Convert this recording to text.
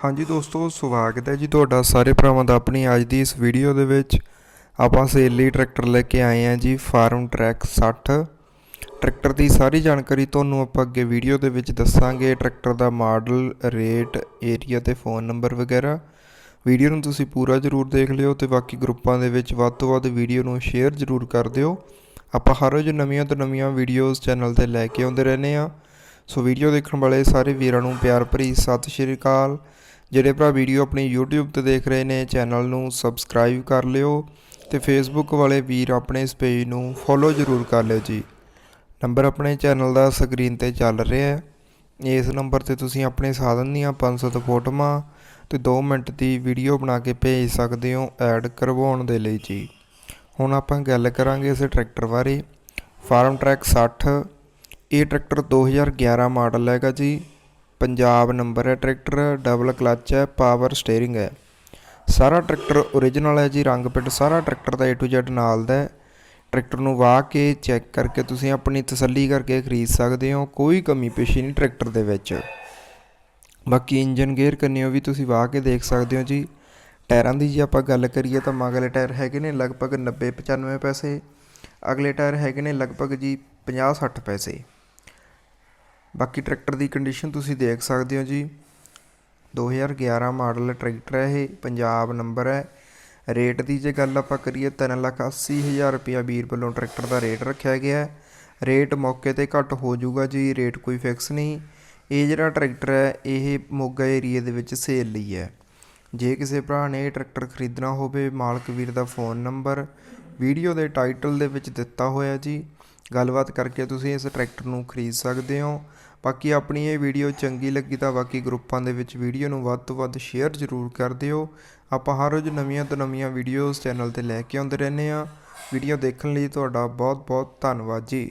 ਹਾਂਜੀ ਦੋਸਤੋ, ਸਵਾਗਤ ਹੈ ਜੀ ਤੁਹਾਡਾ ਸਾਰੇ ਭਰਾਵਾਂ ਦਾ ਆਪਣੀ ਅੱਜ ਦੀ ਇਸ ਵੀਡੀਓ ਦੇ ਵਿੱਚ। ਆਪਾਂ ਸੇਲ ਟਰੈਕਟਰ ਲੈ ਕੇ ਆਏ ਹਾਂ ਜੀ, ਫਾਰਮ ਟਰੈਕ 60 ਟਰੈਕਟਰ ਦੀ ਸਾਰੀ ਜਾਣਕਾਰੀ ਤੁਹਾਨੂੰ ਆਪਾਂ ਅੱਗੇ ਵੀਡੀਓ ਦੇ ਵਿੱਚ ਦੱਸਾਂਗੇ। ਟਰੈਕਟਰ ਦਾ ਮਾਡਲ, ਰੇਟ ਏਰੀਆ ਤੇ ਫੋਨ ਨੰਬਰ ਵਗੈਰਾ। ਵੀਡੀਓ ਨੂੰ ਤੁਸੀਂ ਪੂਰਾ ਜ਼ਰੂਰ ਦੇਖ ਲਿਓ ਤੇ ਬਾਕੀ ਗਰੁੱਪਾਂ ਦੇ ਵਿੱਚ ਵੱਧ ਤੋਂ ਵੱਧ ਵੀਡੀਓ ਨੂੰ ਸ਼ੇਅਰ ਜ਼ਰੂਰ ਕਰ ਦਿਓ। ਆਪਾਂ ਹਰ ਰੋਜ਼ ਨਵੀਆਂ ਤੋਂ ਨਵੀਆਂ ਵੀਡੀਓਜ਼ ਚੈਨਲ ਤੇ ਲੈ ਕੇ ਆਉਂਦੇ ਰਹਿੰਦੇ ਆ ਸੋ ਵੀਡੀਓ ਦੇਖਣ ਵਾਲੇ ਸਾਰੇ ਵੀਰਾਂ ਨੂੰ ਪਿਆਰ ਭਰੀ ਸਤਿ ਸ਼੍ਰੀ ਅਕਾਲ। ਜਿਹੜੇ ਭਰਾ ਵੀਡੀਓ ਆਪਣੀ YouTube ਤੇ ਦੇਖ ਰਹੇ ਨੇ, ਚੈਨਲ ਨੂੰ ਸਬਸਕ੍ਰਾਈਬ ਕਰ ਲਿਓ ਤੇ Facebook ਵਾਲੇ ਵੀਰ ਆਪਣੇ ਇਸ ਪੇਜ ਨੂੰ ਫੋਲੋ ਜ਼ਰੂਰ ਕਰ ਲਿਓ ਜੀ। ਨੰਬਰ ਆਪਣੇ ਚੈਨਲ ਦਾ ਸਕਰੀਨ ਤੇ ਚੱਲ ਰਿਹਾ ਹੈ। ਇਸ ਨੰਬਰ ਤੇ ਤੁਸੀਂ ਆਪਣੇ ਸਾਧਨ ਦੀਆਂ 500 ਫੋਟੋਆਂ ਤੇ 2 ਮਿੰਟ ਦੀ ਵੀਡੀਓ ਬਣਾ ਕੇ ਭੇਜ ਸਕਦੇ ਹੋ ਐਡ ਕਰਵਾਉਣ ਦੇ ਲਈ ਜੀ। ਹੁਣ ਆਪਾਂ ਗੱਲ ਕਰਾਂਗੇ ਇਸ ਟਰੈਕਟਰ ਬਾਰੇ। ਫਾਰਮ ਟਰੈਕ 60 ਇਹ ਟਰੈਕਟਰ 2011 ਮਾਡਲ ਹੈਗਾ ਜੀ। ਪੰਜਾਬ ਨੰਬਰ ਹੈ, ਟਰੈਕਟਰ ਡਬਲ ਕਲੱਚ ਹੈ ਪਾਵਰ ਸਟੀਅਰਿੰਗ ਹੈ। ਸਾਰਾ ਟਰੈਕਟਰ ਓਰੀਜਨਲ ਹੈ ਜੀ ਰੰਗ ਪਿੰਡ ਸਾਰਾ ਟਰੈਕਟਰ ਦਾ A to Z ਨਾਲ ਦਾ ਹੈ। ਟਰੈਕਟਰ ਨੂੰ ਵਾਹ ਕੇ ਚੈੱਕ ਕਰਕੇ ਤੁਸੀਂ ਆਪਣੀ ਤਸੱਲੀ ਕਰਕੇ ਖਰੀਦ ਸਕਦੇ ਹੋ, ਕੋਈ ਕਮੀ ਪੇਸ਼ੀ ਨਹੀਂ ਟਰੈਕਟਰ ਦੇ ਵਿੱਚ। ਬਾਕੀ ਇੰਜਨ ਗੇਅਰ ਕੰਨਿਓ ਵੀ ਤੁਸੀਂ ਵਾਹ ਕੇ ਦੇਖ ਸਕਦੇ ਹੋ ਜੀ। ਟਾਇਰਾਂ ਦੀ ਜੇ ਆਪਾਂ ਗੱਲ ਕਰੀਏ ਤਾਂ ਮਗਲੇ ਟਾਇਰ ਹੈਗੇ ਨੇ ਲਗਭਗ 90 95 ਪੈਸੇ, ਅਗਲੇ ਟਾਇਰ ਹੈਗੇ ਨੇ ਲਗਭਗ ਜੀ 50 60 ਪੈਸੇ। ਬਾਕੀ ਟਰੈਕਟਰ ਦੀ ਕੰਡੀਸ਼ਨ ਤੁਸੀਂ ਦੇਖ ਸਕਦੇ ਹੋ ਜੀ। 2011 ਮਾਡਲ ਟਰੈਕਟਰ ਹੈ ਇਹ, ਪੰਜਾਬ ਨੰਬਰ ਹੈ। ਰੇਟ ਦੀ ਜੇ ਗੱਲ ਆਪਾਂ ਕਰੀਏ 380000 ਰੁਪਇਆ ਵੀਰ ਵੱਲੋਂ ਟਰੈਕਟਰ ਦਾ ਰੇਟ ਰੱਖਿਆ ਗਿਆ ਹੈ। ਰੇਟ ਮੌਕੇ ਤੇ ਘੱਟ ਹੋ ਜਾਊਗਾ ਜੀ ਰੇਟ ਕੋਈ ਫਿਕਸ ਨਹੀਂ। ਇਹ ਜਿਹੜਾ ਟਰੈਕਟਰ ਹੈ, ਇਹ ਮੋਗਾ ਏਰੀਏ ਦੇ ਵਿੱਚ ਸੇਲ ਲਈ ਹੈ। ਜੇ ਕਿਸੇ ਭਰਾ ਨੇ ਇਹ ਟਰੈਕਟਰ ਖਰੀਦਣਾ ਹੋਵੇ, ਮਾਲਕ ਵੀਰ ਦਾ ਫੋਨ ਨੰਬਰ ਵੀਡੀਓ ਦੇ ਟਾਈਟਲ ਦੇ ਵਿੱਚ ਦਿੱਤਾ ਹੋਇਆ ਜੀ। ਗੱਲਬਾਤ ਕਰਕੇ ਤੁਸੀਂ ਇਸ ਟਰੈਕਟਰ ਨੂੰ ਖਰੀਦ ਸਕਦੇ ਹੋ। ਬਾਕੀ ਆਪਣੀ ਇਹ ਵੀਡੀਓ ਚੰਗੀ ਲੱਗੀ ਤਾਂ ਬਾਕੀ ਗਰੁੱਪਾਂ ਦੇ ਵਿੱਚ ਵੀਡੀਓ ਨੂੰ ਵੱਧ ਤੋਂ ਵੱਧ ਸ਼ੇਅਰ ਜ਼ਰੂਰ ਕਰ ਦਿਓ। ਆਪਾਂ ਹਰ ਰੋਜ਼ ਨਵੀਆਂ ਤੋਂ ਨਵੀਆਂ ਵੀਡੀਓਜ਼ ਚੈਨਲ ਤੇ ਲੈ ਕੇ ਆਉਂਦੇ ਰਹਿੰਦੇ ਆ ਵੀਡੀਓ ਦੇਖਣ ਲਈ ਤੁਹਾਡਾ ਬਹੁਤ ਬਹੁਤ ਧੰਨਵਾਦ ਜੀ।